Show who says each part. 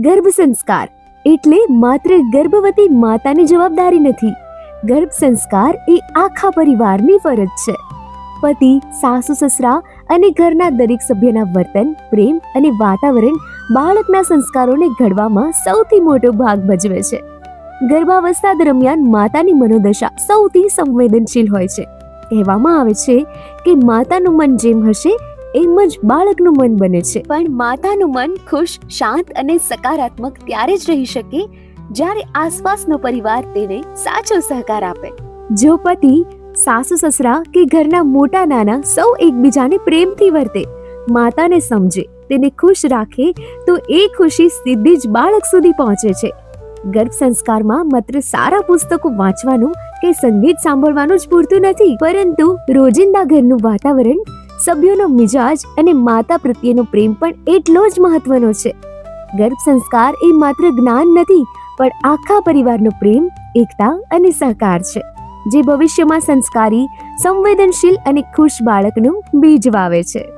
Speaker 1: ગર્ભ સંસ્કાર એટલે માત્ર ગર્ભવતી માતાની જવાબદારી નથી. ગર્ભ સંસ્કાર એ આખા પરિવારની ફરજ છે. પતિ, સાસુ, સસરા અને ઘરના દરેક સભ્યના વર્તન, પ્રેમ અને વાતાવરણ બાળકના સંસ્કારોને ઘડવામાં સૌથી મોટો ભાગ ભજવે છે. ગર્ભાવસ્થા દરમિયાન માતાની મનોદશા સૌથી સંવેદનશીલ હોય છે. કહેવામાં આવે છે કે માતાનું મન જેમ હશે એમ જ બાળકનું મન બને છે. પણ માતાનું મન ખુશ શાંત અને સકારાત્મક ત્યારે જ રહી શકે જ્યારે આસપાસનો પરિવાર તેને સાચો સહકાર આપે. જો પતિ સાસુ સસરા કે ઘરના મોટા નાના સૌ એકબીજાને પ્રેમથી વર્તે માતાને સમજે તેને ખુશ રાખે તો એ ખુશી સીધી જ બાળક સુધી પહોંચે છે. ગર્ભ સંસ્કારમાં માત્ર સારા પુસ્તકો વાંચવાનું કે સંગીત સાંભળવાનું જ પૂરતું નથી પરંતુ રોજિંદા ઘરનું વાતાવરણ સભ્યોનો મિજાજ અને માતા પ્રત્યેનો પ્રેમ પણ એટલો જ મહત્વનો છે. ગર્ભ સંસ્કાર એ માત્ર જ્ઞાન નથી, પણ આખા પરિવારનો પ્રેમ, એકતા અને સહકાર છે, જે ભવિષ્યમાં સંસ્કારી, સંવેદનશીલ અને ખુશ બાળકનું બીજ વાવે છે.